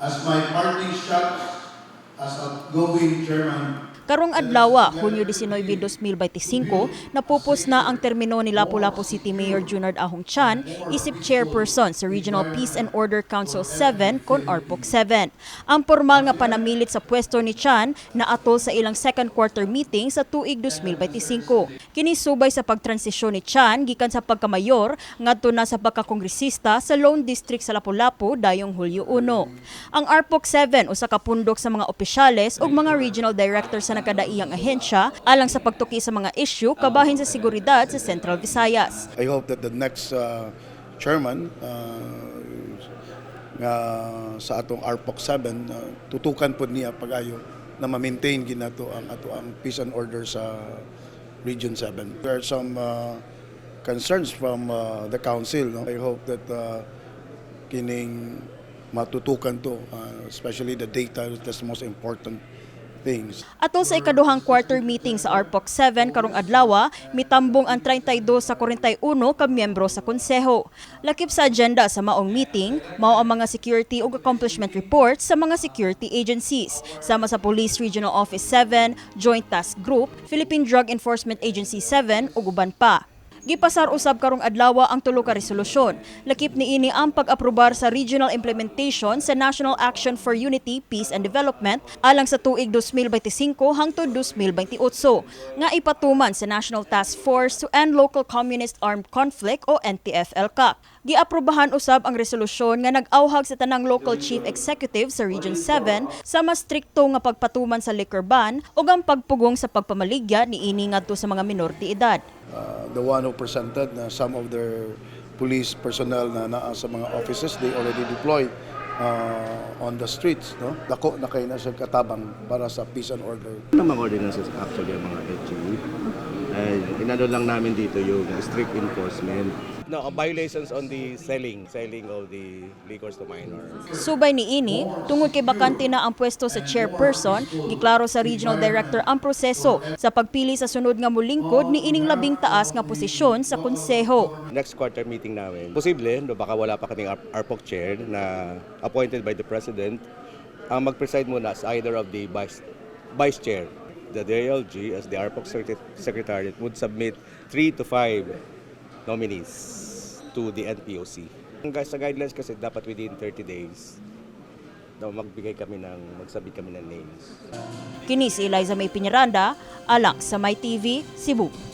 As my party shot as outgoing chairman Karong adlaw, Hunyo 19, 2025, napupos na ang termino ni Lapu-Lapu City Mayor Junard Ahong Chan, isip chairperson sa Regional Peace and Order Council 7 kon ARPOC 7. Ang formal nga panamilit sa pwesto ni Chan na atol sa ilang second quarter meeting sa tuig 2025. Kini subay sa pagtransisyon ni Chan gikan sa pagkamayor ngadto na sa pagkakongresista sa Lone District sa Lapu-Lapu dayong Hulyo 1. Ang ARPOC 7 usa ka pundok sa mga opisyales ug mga regional directors sa nakadaiyang ahensya alang sa pagtuki sa mga issue kabahin sa seguridad sa Central Visayas. I hope that the next uh, chairman uh, nga sa atong RPOC 7 uh, tutukan po niya pag-ayo na ma-maintain ginato ang ato ang peace and order sa Region 7. There are some uh, concerns from uh, the council. No? I hope that uh, kining matutukan to, uh, especially the data, that's most important things. Atol sa ikaduhang quarter meeting sa ARPOC 7 karong adlaw, mitambong ang 32 sa 41 ka miyembro sa konseho. Lakip sa agenda sa maong meeting, mao ang mga security ug accomplishment reports sa mga security agencies, sama sa Police Regional Office 7, Joint Task Group, Philippine Drug Enforcement Agency 7 ug uban pa. Gipasar usab karong adlaw ang tulo ka resolusyon. Lakip niini ang pag-aprobar sa regional implementation sa National Action for Unity, Peace and Development alang sa tuig 2025 hangtod 2028 nga ipatuman sa National Task Force to End Local Communist Armed Conflict o NTF-ELCA. Giaprobahan usab ang resolusyon nga nag-awhag sa tanang local chief executive sa Region 7 sa mas strikto nga pagpatuman sa liquor ban ug ang pagpugong sa pagpamaligya niini ngadto sa mga minority edad. Uh, the one who presented na some of their police personnel na naa sa mga offices they already deployed uh, on the streets no dako na kay na siya katabang para sa peace and order Ano mga ordinances actually ang mga LGU? And inano lang namin dito yung strict enforcement. No, violations on the selling, selling of the liquors to minors. Subay ni ini, tungod kay bakante na ang pwesto sa chairperson, giklaro sa regional director ang proseso sa pagpili sa sunod nga mulingkod ni ining labing taas nga posisyon sa konseho. Next quarter meeting namin, posible, no, baka wala pa kaming R- RPOC chair na appointed by the President, ang mag-preside muna as either of the vice, vice chair. The DLG as the RPOC secret- secretariat would submit three to five nominees to the NPOC. Sa guidelines kasi dapat within 30 days na magbigay kami ng, magsabit kami ng names. Kini Eliza May Piñaranda, alang sa My TV, Cebu.